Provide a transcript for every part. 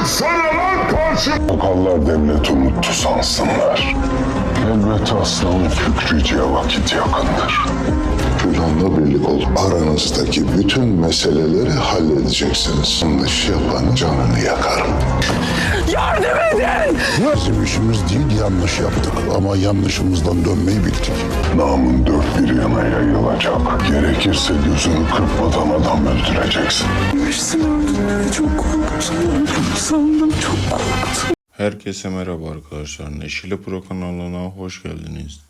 çıksana lan karşı. Sakallar devlet unuttu sansınlar. Elbette aslanın kükreyeceği vakit yakındır. Külhan'la birlik olup aranızdaki bütün meseleleri halledeceksiniz. Yanlış yapanın canını yakarım. Bizim işimiz değil yanlış yaptık ama yanlışımızdan dönmeyi bildik. Namın dört bir yana yayılacak. Gerekirse gözünü kırpmadan adam öldüreceksin. Herkese merhaba arkadaşlar. Neşile Pro kanalına hoş geldiniz.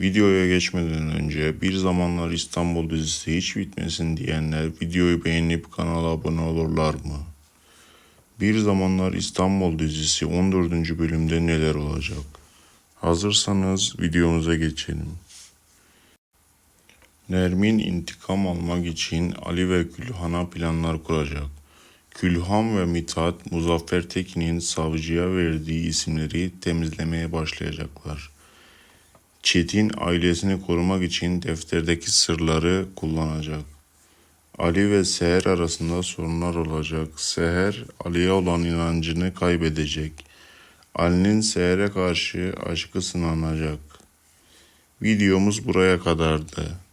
Videoya geçmeden önce bir zamanlar İstanbul dizisi hiç bitmesin diyenler videoyu beğenip kanala abone olurlar mı? Bir zamanlar İstanbul dizisi 14. bölümde neler olacak? Hazırsanız videomuza geçelim. Nermin intikam almak için Ali ve Külhan'a planlar kuracak. Külhan ve Mithat, Muzaffer Tekin'in savcıya verdiği isimleri temizlemeye başlayacaklar. Çetin ailesini korumak için defterdeki sırları kullanacak. Ali ve Seher arasında sorunlar olacak. Seher, Ali'ye olan inancını kaybedecek. Ali'nin Seher'e karşı aşkı sınanacak. Videomuz buraya kadardı.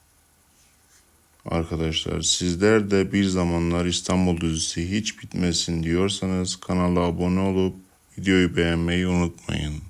Arkadaşlar sizler de bir zamanlar İstanbul dizisi hiç bitmesin diyorsanız kanala abone olup videoyu beğenmeyi unutmayın.